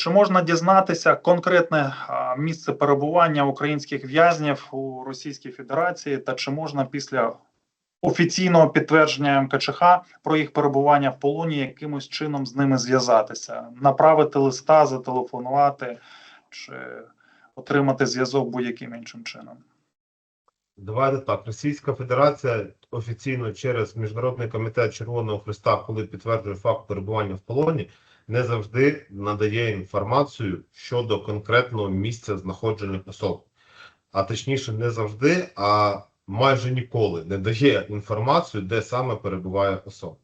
Чи можна дізнатися конкретне місце перебування українських в'язнів у Російській Федерації, та чи можна після офіційного підтвердження МКЧХ про їх перебування в полоні якимось чином з ними зв'язатися, направити листа, зателефонувати чи отримати зв'язок будь-яким іншим чином? Давайте так. Російська Федерація офіційно через Міжнародний комітет Червоного Христа, коли підтверджує факт перебування в полоні, не завжди надає інформацію щодо конкретного місця знаходження особи. А точніше, не завжди, а майже ніколи не дає інформацію, де саме перебуває особа.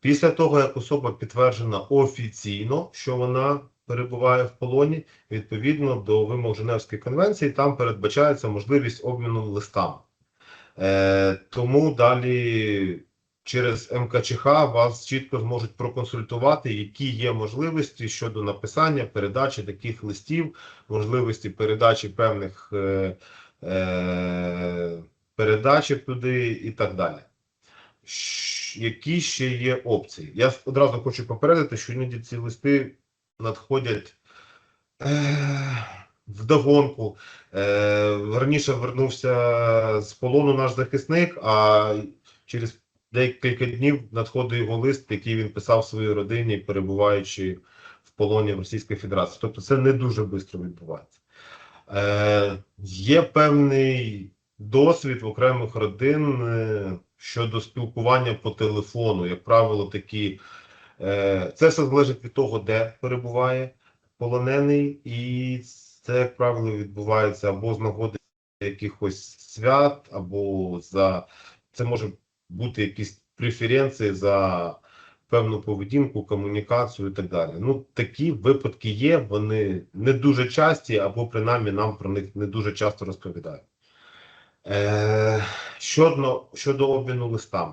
Після того, як особа підтверджена офіційно, що вона перебуває в полоні, відповідно до вимог Женевської конвенції, там передбачається можливість обміну листами. Е, тому далі через МКЧХ вас чітко зможуть проконсультувати, які є можливості щодо написання, передачі таких листів, можливості передачі певних е, е, передачок туди і так далі. Які ще є опції? Я одразу хочу попередити, що іноді ці листи надходять е, вдогонку. Е, раніше вернувся з полону наш захисник, а через декілька днів надходить його лист, який він писав своїй родині, перебуваючи в полоні в Російській Федерації. Тобто це не дуже швидко відбувається. Е, є певний досвід в окремих родин е, щодо спілкування по телефону. Як правило, такі е, це все залежить від того, де перебуває полонений, і це, як правило, відбувається або з нагоди якихось свят, або за це може бути якісь преференції за певну поведінку, комунікацію і так далі. Ну, такі випадки є, вони не дуже часті, або принаймні нам про них не дуже часто розповідають. Е, щодо, щодо обміну листами,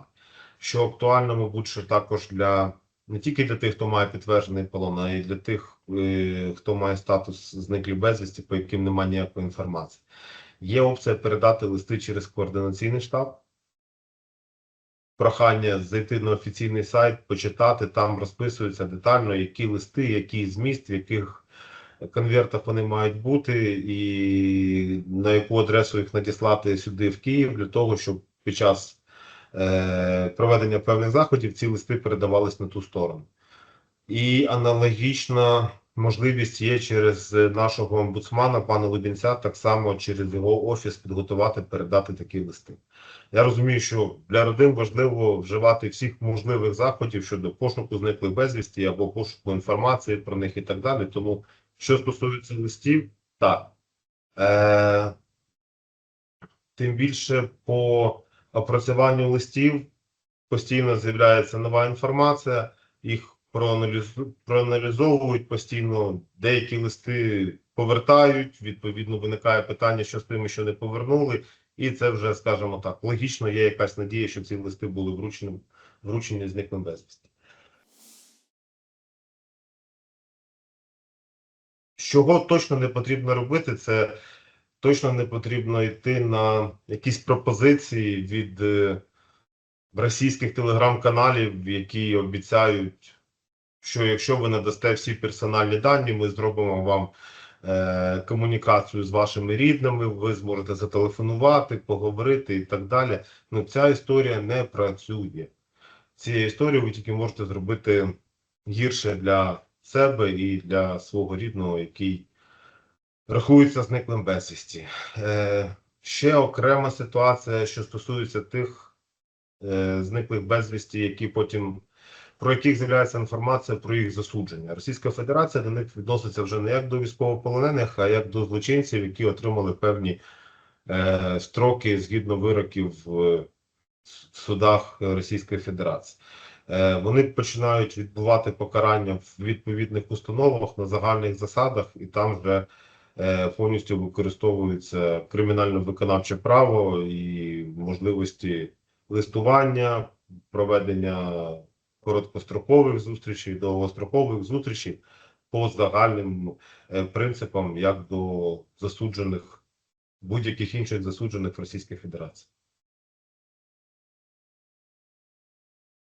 що актуально, мабуть, що також для не тільки для тих, хто має підтверджений полон, а й для тих, е, хто має статус зниклі безвісті, по яким немає ніякої інформації. Є опція передати листи через координаційний штаб. Прохання зайти на офіційний сайт, почитати, там розписується детально, які листи, який зміст, в яких конвертах вони мають бути, і на яку адресу їх надіслати сюди в Київ для того, щоб під час е, проведення певних заходів ці листи передавались на ту сторону. І аналогічна можливість є через нашого омбудсмана, пана Лубінця, так само через його офіс підготувати, передати такі листи. Я розумію, що для родин важливо вживати всіх можливих заходів щодо пошуку зниклих безвісті або пошуку інформації про них і так далі. Тому, що стосується листів, так. Е, тим більше по опрацюванню листів постійно з'являється нова інформація, їх проаналізовують постійно, деякі листи повертають, відповідно, виникає питання, що з тими, що не повернули, і це вже, скажімо так, логічно є якась надія, що ці листи були вручені, вручені зниклим безвісти. Чого точно не потрібно робити, це точно не потрібно йти на якісь пропозиції від е, російських телеграм-каналів, які обіцяють, що якщо ви надасте всі персональні дані, ми зробимо вам е, комунікацію з вашими рідними, ви зможете зателефонувати, поговорити і так далі. Ну, ця історія не працює. Цією історією ви тільки можете зробити гірше для себе і для свого рідного, який рахується зниклим безвісті. Е, ще окрема ситуація, що стосується тих е, зниклих безвісті, які потім про яких з'являється інформація про їх засудження. Російська Федерація до них відноситься вже не як до військовополонених, а як до злочинців, які отримали певні е, строки згідно вироків в судах Російської Федерації. Е, Вони починають відбувати покарання в відповідних установах на загальних засадах, і там вже е, повністю використовується кримінально-виконавче право і можливості листування, проведення короткострокових зустрічей, довгострокових зустрічей по загальним е, принципам, як до засуджених будь-яких інших засуджених в Російській Федерації.